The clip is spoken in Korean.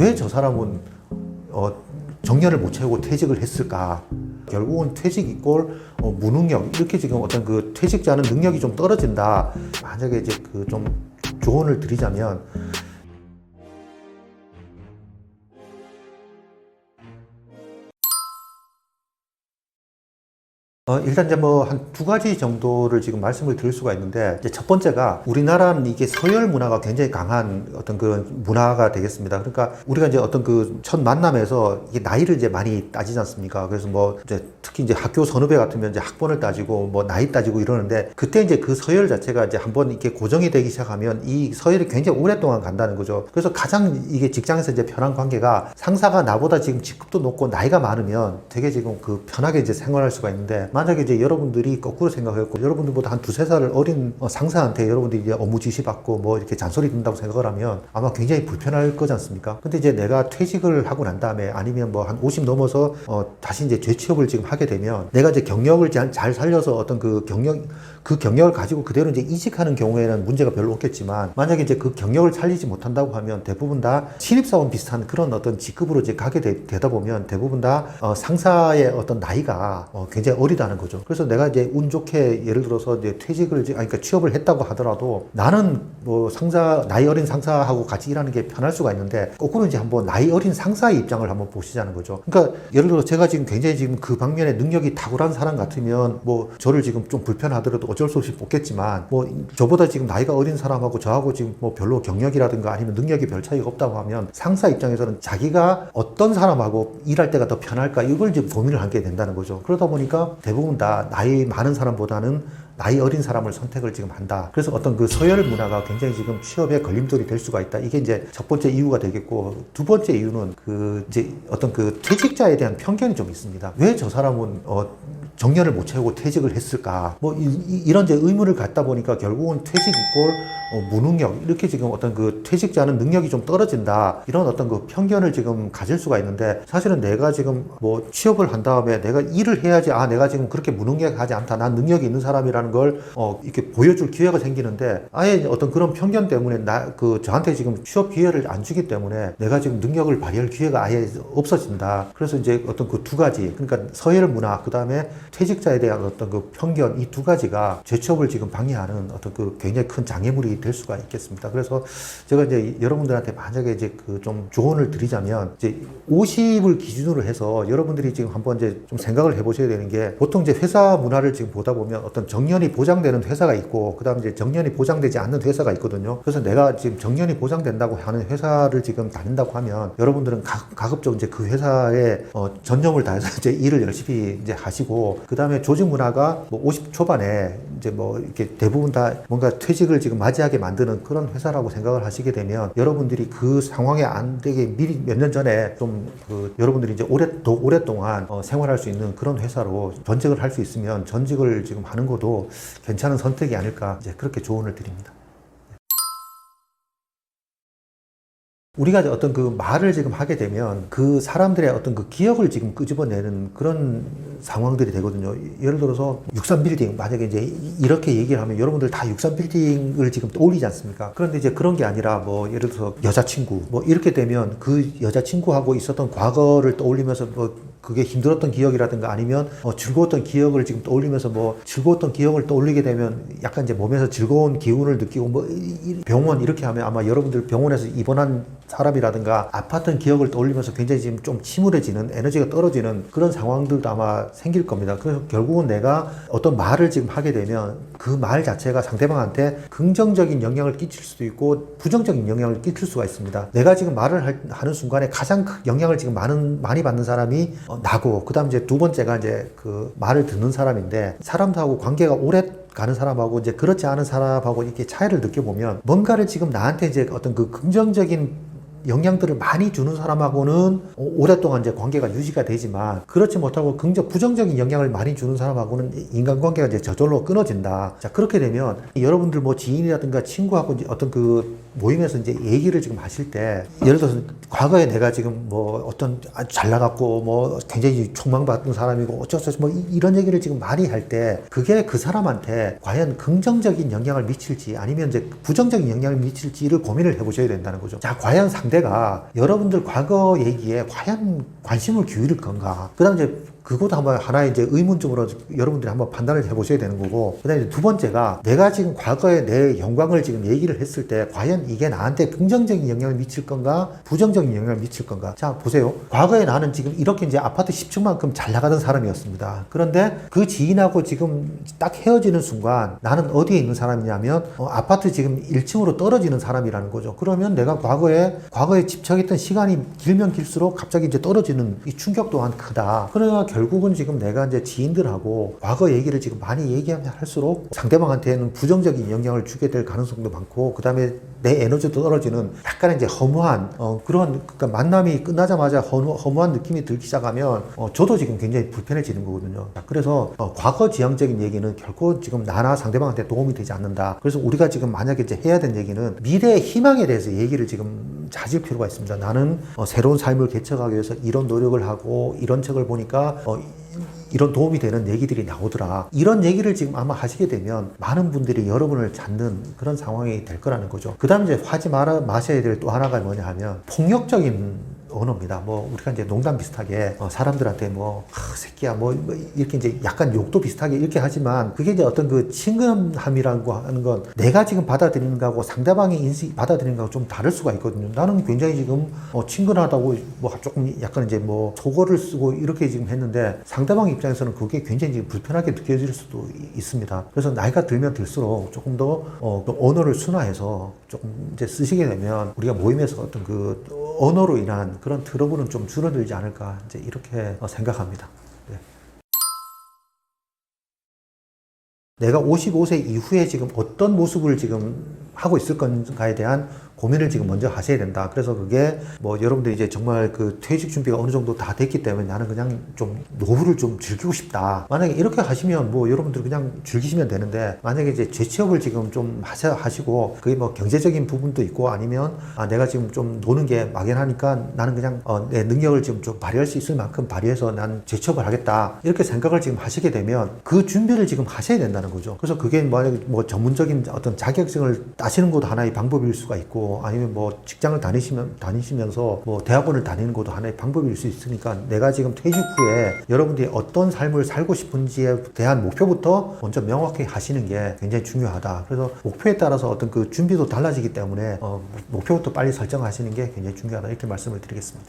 왜 저 사람은 어, 정년을 못 채우고 퇴직을 했을까? 결국은 퇴직 이꼴 어, 무능력 이렇게 지금 어떤 그 퇴직자는 능력이 좀 떨어진다. 만약에 이제 그 좀 조언을 드리자면 어, 일단 이제 뭐 한 두 가지 정도를 지금 말씀을 드릴 수가 있는데 이제 첫 번째가 우리나라는 이게 서열 문화가 굉장히 강한 어떤 그런 문화가 되겠습니다. 그러니까 우리가 이제 어떤 그 첫 만남에서 이게 나이를 이제 많이 따지지 않습니까? 그래서 뭐 이제 특히 이제 학교 선후배 같으면 이제 학번을 따지고 뭐 나이 따지고 이러는데 그때 이제 그 서열 자체가 이제 한번 이렇게 고정이 되기 시작하면 이 서열이 굉장히 오랫동안 간다는 거죠. 그래서 가장 이게 직장에서 이제 편한 관계가 상사가 나보다 지금 직급도 높고 나이가 많으면 되게 지금 그 편하게 이제 생활할 수가 있는데 만약에 이제 여러분들이 거꾸로 생각했고 여러분들보다 한 두세 살 어린 어, 상사한테 여러분들이 이제 업무 지시 받고 뭐 이렇게 잔소리 듣는다고 생각을 하면 아마 굉장히 불편할 거지 않습니까? 근데 이제 내가 퇴직을 하고 난 다음에 아니면 뭐 한 50 넘어서 어, 다시 이제 재취업을 지금 하게 되면 내가 이제 경력을 잘, 잘 살려서 어떤 그 경력 그 경력을 가지고 그대로 이제 이직하는 경우에는 문제가 별로 없겠지만 만약에 이제 그 경력을 살리지 못한다고 하면 대부분 다 신입사원 비슷한 그런 어떤 직급으로 이제 가게 되, 다 보면 대부분 다 어, 상사의 어떤 나이가 어, 굉장히 어리다는 거죠. 그래서 내가 이제 운 좋게 예를 들어서 이제 퇴직을 이제 아니 그러니까 취업을 했다고 하더라도 나는 뭐 상사 나이 어린 상사하고 같이 일하는 게 편할 수가 있는데 거꾸로 이제 한번 나이 어린 상사의 입장을 한번 보시자는 거죠. 그러니까 예를 들어 제가 지금 굉장히 지금 그 방면에 능력이 탁월한 사람 같으면 뭐 저를 지금 좀 불편하더라도 어쩔 수 없이 뽑겠지만 뭐 저보다 지금 나이가 어린 사람하고 저하고 지금 뭐 별로 경력이라든가 아니면 능력이 별 차이가 없다고 하면 상사 입장에서는 자기가 어떤 사람하고 일할 때가 더 편할까 이걸 이제 고민을 하게 된다는 거죠. 그러다 보니까 대부분 다 나이 많은 사람보다는 나이 어린 사람을 선택을 지금 한다. 그래서 어떤 그 서열 문화가 굉장히 지금 취업에 걸림돌이 될 수가 있다. 이게 이제 첫 번째 이유가 되겠고 두 번째 이유는 그 이제 어떤 그 퇴직자에 대한 편견이 좀 있습니다. 왜 저 사람은 어 정년을 못 채우고 퇴직을 했을까? 뭐 이, 런 이제 의문을 갖다 보니까 결국은 퇴직 이꼴 어, 무능력 이렇게 지금 어떤 그 퇴직자는 능력이 좀 떨어진다. 이런 어떤 그 편견을 지금 가질 수가 있는데 사실은 내가 지금 뭐 취업을 한 다음에 내가 일을 해야지 아 내가 지금 그렇게 무능력하지 않다. 난 능력이 있는 사람이라는 걸 어, 이렇게 보여줄 기회가 생기는데 아예 어떤 그런 편견 때문에 나 그 저한테 지금 취업 기회를 안 주기 때문에 내가 지금 능력을 발휘할 기회가 아예 없어진다. 그래서 이제 어떤 그 두 가지 그러니까 서열 문화 그 다음에 퇴직자에 대한 어떤 그 편견 이 두 가지가 재취업을 지금 방해하는 어떤 그 굉장히 큰 장애물이 될 수가 있겠습니다. 그래서 제가 이제 여러분들한테 만약에 이제 그 좀 조언을 드리자면 이제 50을 기준으로 해서 여러분들이 지금 한번 이제 좀 생각을 해보셔야 되는 게 보통 이제 회사 문화를 지금 보다 보면 어떤 정년이 보장되는 회사가 있고 그다음에 이제 정년이 보장되지 않는 회사가 있거든요. 그래서 내가 지금 정년이 보장된다고 하는 회사를 지금 다닌다고 하면 여러분들은 가, 가급적 이제 그 회사에 어, 전념을 다해서 이제 일을 열심히 이제 하시고 그 다음에 조직 문화가 뭐 50 초반에 이제 뭐 이렇게 대부분 다 뭔가 퇴직을 지금 맞이하게 만드는 그런 회사라고 생각을 하시게 되면 여러분들이 그 상황에 안 되게 미리 몇 년 전에 좀 그 여러분들이 이제 오래 더 오랫동안 어, 생활할 수 있는 그런 회사로 전직을 할 수 있으면 전직을 지금 하는 것도 괜찮은 선택이 아닐까 이제 그렇게 조언을 드립니다. 우리가 어떤 그 말을 지금 하게 되면 그 사람들의 어떤 그 기억을 지금 끄집어내는 그런 상황들이 되거든요. 예를 들어서 63 빌딩 만약에 이제 이렇게 얘기를 하면 여러분들 다 63 빌딩을 지금 떠올리지 않습니까? 그런데 이제 그런 게 아니라 뭐 예를 들어서 여자친구 뭐 이렇게 되면 그 여자친구하고 있었던 과거를 떠올리면서 뭐 그게 힘들었던 기억이라든가 아니면 어, 즐거웠던 기억을 지금 떠올리면서 뭐 즐거웠던 기억을 떠올리게 되면 약간 이제 몸에서 즐거운 기운을 느끼고 뭐 병원 이렇게 하면 아마 여러분들 병원에서 입원한 사람이라든가 아팠던 기억을 떠올리면서 굉장히 지금 좀 침울해지는 에너지가 떨어지는 그런 상황들도 아마 생길 겁니다. 그래서 결국은 내가 어떤 말을 지금 하게 되면 그 말 자체가 상대방한테 긍정적인 영향을 끼칠 수도 있고 부정적인 영향을 끼칠 수가 있습니다. 내가 지금 말을 할- 하는 순간에 가장 큰 영향을 지금 많은 많이 받는 사람이 어, 나고 그 다음 이제 두 번째가 이제 그 말을 듣는 사람인데 사람하고 관계가 오래 가는 사람하고 이제 그렇지 않은 사람하고 이렇게 차이를 느껴보면 뭔가를 지금 나한테 이제 어떤 그 긍정적인 영향들을 많이 주는 사람하고는 오- 오랫동안 이제 관계가 유지가 되지만 그렇지 못하고 긍정 부정적인 영향을 많이 주는 사람하고는 인간관계가 이제 저절로 끊어진다. 자 그렇게 되면 여러분들 뭐 지인이라든가 친구하고 어떤 그 모임에서 이제 얘기를 지금 하실 때 예를 들어서 과거에 내가 지금 뭐 어떤 아주 잘 나갔고 뭐 굉장히 촉망받던 사람이고 어쩌고저쩌고 뭐 이- 이런 얘기를 지금 많이 할 때 그게 그 사람한테 과연 긍정적인 영향을 미칠지 아니면 이제 부정적인 영향을 미칠지를 고민을 해보셔야 된다는 거죠. 자, 과연 상대가 여러분들 과거 얘기에 과연 관심을 기울일 건가? 그 다음 이제 그것도 한번 하나의 이제 의문점으로 여러분들이 한번 판단을 해보셔야 되는 거고 그다음에 두 번째가 내가 지금 과거에 내 영광을 지금 얘기를 했을 때 과연 이게 나한테 긍정적인 영향을 미칠 건가 부정적인 영향을 미칠 건가? 자 보세요. 과거에 나는 지금 이렇게 이제 아파트 10층만큼 잘 나가던 사람이었습니다. 그런데 그 지인하고 지금 딱 헤어지는 순간 나는 어디에 있는 사람이냐면 어, 아파트 지금 1층으로 떨어지는 사람이라는 거죠. 그러면 내가 과거에 과거에 집착했던 시간이 길면 길수록 갑자기 이제 떨어지는 이 충격 또한 크다. 그러나 결국은 지금 내가 이제 지인들하고 과거 얘기를 지금 많이 얘기하면 할수록 상대방한테는 부정적인 영향을 주게 될 가능성도 많고 그 다음에 내 에너지도 떨어지는 약간의 이제 허무한 어, 그런 그러니까 만남이 끝나자마자 허무, 허무한 느낌이 들기 시작하면 어, 저도 지금 굉장히 불편해지는 거거든요. 자, 그래서 어, 과거 지향적인 얘기는 결코 지금 나나 상대방한테 도움이 되지 않는다. 그래서 우리가 지금 만약에 이제 해야 되는 얘기는 미래의 희망에 대해서 얘기를 지금 자질 필요가 있습니다. 나는 어, 새로운 삶을 개척하기 위해서 이런 노력을 하고 이런 책을 보니까 어, 이- 이런 도움이 되는 얘기들이 나오더라. 이런 얘기를 지금 아마 하시게 되면 많은 분들이 여러분을 찾는 그런 상황이 될 거라는 거죠. 그 다음에 이제 하지 마셔야 될 또 하나가 뭐냐 하면 폭력적인 언어입니다. 뭐 우리가 이제 농담 비슷하게 어, 사람들한테 뭐 아, 새끼야 뭐, 뭐 이렇게 이제 약간 욕도 비슷하게 이렇게 하지만 그게 이제 어떤 그 친근함이라고 하는 건 내가 지금 받아들이는 거하고 상대방이 인식 받아들이는 거하고 좀 다를 수가 있거든요. 나는 굉장히 지금 어, 친근하다고 뭐 조금 약간 이제 뭐 속어를 쓰고 이렇게 지금 했는데 상대방 입장에서는 그게 굉장히 불편하게 느껴질 수도 이- 있습니다. 그래서 나이가 들면 들수록 조금 더 어, 그 언어를 순화해서 조금 이제 쓰시게 되면 우리가 모임에서 어떤 그 언어로 인한 그런 트러블은 좀 줄어들지 않을까 이제 이렇게 어, 생각합니다. 네. 내가 55세 이후에 지금 어떤 모습을 지금 하고 있을 건가에 대한 고민을 지금 먼저 하셔야 된다. 그래서 그게 뭐 여러분들이 이제 정말 그 퇴직 준비가 어느 정도 다 됐기 때문에 나는 그냥 좀 노후를 좀 즐기고 싶다. 만약에 이렇게 하시면 뭐 여러분들 그냥 즐기시면 되는데 만약에 이제 재취업을 지금 좀 하셔 하시고 그게 뭐 경제적인 부분도 있고 아니면 아 내가 지금 좀 노는 게 막연하니까 나는 그냥 어, 내 능력을 지금 좀 발휘할 수 있을 만큼 발휘해서 난 재취업을 하겠다. 이렇게 생각을 지금 하시게 되면 그 준비를 지금 하셔야 된다는 거죠. 그래서 그게 만약에 뭐 전문적인 어떤 자격증을 따시는 것도 하나의 방법일 수가 있고 아니면 뭐 직장을 다니시면 다니시면서 뭐 대학원을 다니는 것도 하나의 방법일 수 있으니까 내가 지금 퇴직 후에 여러분들이 어떤 삶을 살고 싶은지에 대한 목표부터 먼저 명확히 하시는 게 굉장히 중요하다. 그래서 목표에 따라서 어떤 그 준비도 달라지기 때문에 어, 목표부터 빨리 설정하시는 게 굉장히 중요하다. 이렇게 말씀을 드리겠습니다.